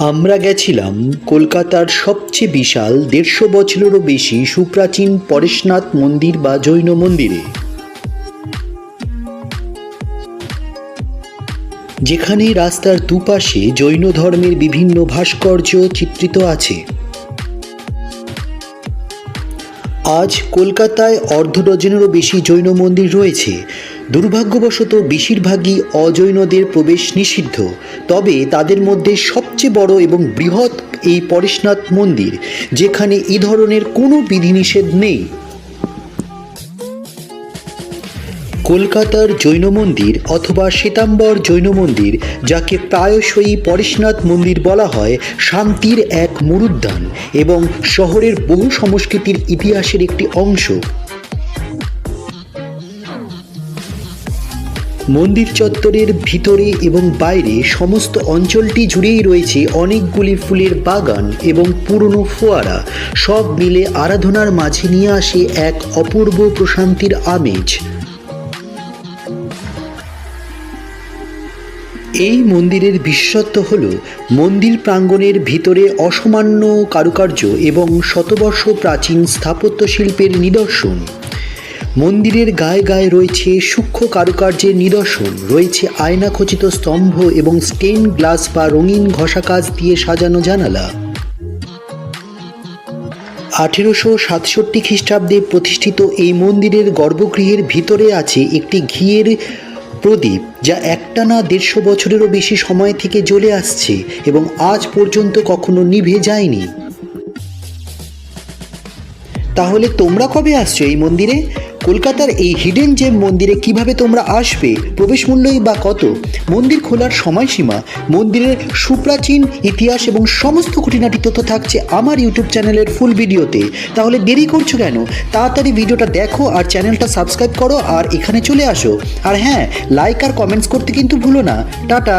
আমরা গেছিলাম কলকাতার সবচেয়ে বিশাল দেড়শো বছরেরও বেশি সুপ্রাচীন পরেশনাথ মন্দির বা জৈন মন্দিরে, যেখানে রাস্তার দুপাশে জৈন ধর্মের বিভিন্ন ভাস্কর্য চিত্রিত আছে। আজ কলকাতায় অর্ধ ডজনেরও বেশি জৈন মন্দির রয়েছে। দুর্ভাগ্যবশত বেশিরভাগই অজৈনদের প্রবেশ নিষিদ্ধ, তবে তাদের মধ্যে সবচেয়ে বড় এবং বৃহৎ এই পরেশনাথ মন্দির, যেখানে এই ধরনের কোনো বিধিনিষেধ নেই। কলকাতার জৈন মন্দির অথবা শ্বেতাম্বর জৈন মন্দির, যাকে প্রায়শই পরেশনাথ মন্দির বলা হয়, শান্তির এক মরুদ্যান এবং শহরের বহু সংস্কৃতির ইতিহাসের একটি অংশ। মন্দির চত্বরের ভিতরে এবং বাইরে সমস্ত অঞ্চলটি জুড়েই রয়েছে অনেকগুলি ফুলের বাগান এবং পুরনো ফোয়ারা। সব মিলে আরাধনার মাঝে নিয়ে আসে এক অপূর্ব প্রশান্তির আমেজ। এই মন্দিরের বিশেষত্ব হল, মন্দির প্রাঙ্গণের ভিতরে অসামান্য কারুকার্য এবং শতবর্ষ প্রাচীন স্থাপত্য শিল্পের নিদর্শন। মন্দিরের গায়ে গায়ে রয়েছে সূক্ষ্ম কারুকার্যের নিদর্শন, রয়েছে আয়নাখচিত স্তম্ভ এবং স্টেন গ্লাস বা রঙিন ঘষা কাজ দিয়ে সাজানো জানালা। আঠেরোশো সাতষট্টি খ্রিস্টাব্দে প্রতিষ্ঠিত এই মন্দিরের গর্ভগৃহের ভিতরে আছে একটি ঘিয়ের প্রদীপ, যা একটানা দেড়শো বছরেরও বেশি সময় থেকে জ্বলে আসছে এবং আজ পর্যন্ত কখনো নিভে যায়নি। তাহলে তোমরা কবে আসছো এই মন্দিরে? কলকাতার এই হিডেন জেম মন্দিরে কীভাবে তোমরা আসবে? প্রবেশ মূল্যই বা কত? মন্দির খোলার সময়সীমা, মন্দিরের সুপ্রাচীন ইতিহাস এবং সমস্ত খুঁটিনাটি তথ্য থাকছে আমার ইউটিউব চ্যানেলের ফুল ভিডিওতে তাহলে দেরি করছ কেন? তাড়াতাড়ি ভিডিওটা দেখো আর চ্যানেলটা সাবস্ক্রাইব করো আর এখানে চলে আসো। আর হ্যাঁ লাইক আর কমেন্টস করতে কিন্তু ভুলো না। টাটা!